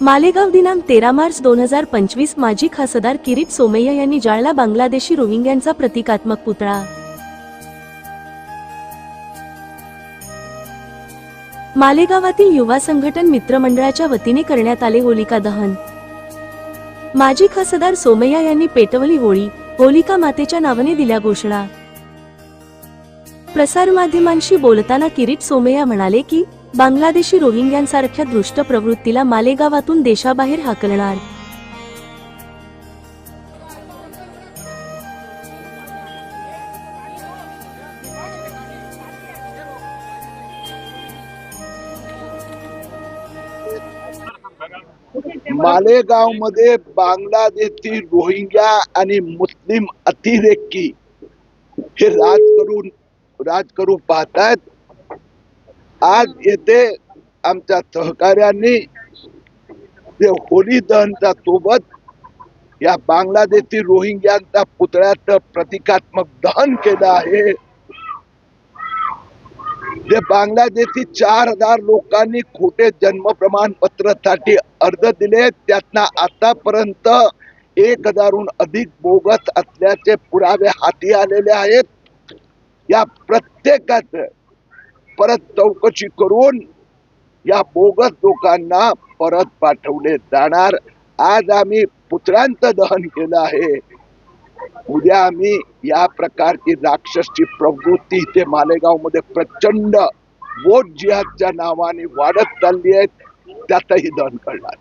मालेगाव दिनांक तेरा मार्च दोन हजार पंचवीस माजी खासदार किरीट सोमय्या यांनी जाळला बांगलादेशी रोहिंग्यांचा प्रतिकात्मक पुतळा. मालेगावातील युवा संघटन मित्रमंडळाच्या वतीने करण्यात आले होलिका दहन. माजी खासदार सोमय्या यांनी पेटवली होळी होलिका मातेच्या नावाने दिल्या घोषणा. प्रसारमाध्यमांशी बोलताना किरीट सोमय्या म्हणाले की बांगलादेशी रोहिंग्यांसारख्या दृष्ट प्रवृत्तीला मालेगावातून देशाबाहेर हाकलणार. मालेगावमध्ये बांगलादेशी रोहिंग्या आणि मुस्लिम अतिरेकी हे राज करून राज करू पाहतायत. आज येथे आमच्या सहकार्यांनी जे होली दहनच्या सोबत या बांगलादेशी रोहिंग्यांच्या पुतळ्याचं प्रतिकात्मक दहन केलं आहे जे बांगलादेशी चार हजार लोकांनी खोटे जन्म प्रमाणपत्रासाठी अर्ज दिले त्यातनं आतापर्यंत एक हजारहून अधिक बोगस असल्याचे पुरावे हाती आलेले आहेत. या प्रत्येकाचं परत चौकशी करून या बोगस लोकांना परत पाठवले जाणार. आज आम्ही पुत्रांचं दहन केलं आहे. उद्या आम्ही या प्रकारची राक्षसची प्रवृत्ती इथे मालेगावमध्ये प्रचंड वोट जिहादच्या नावाने वाढत चालली आहे. त्यातही दहन करणार.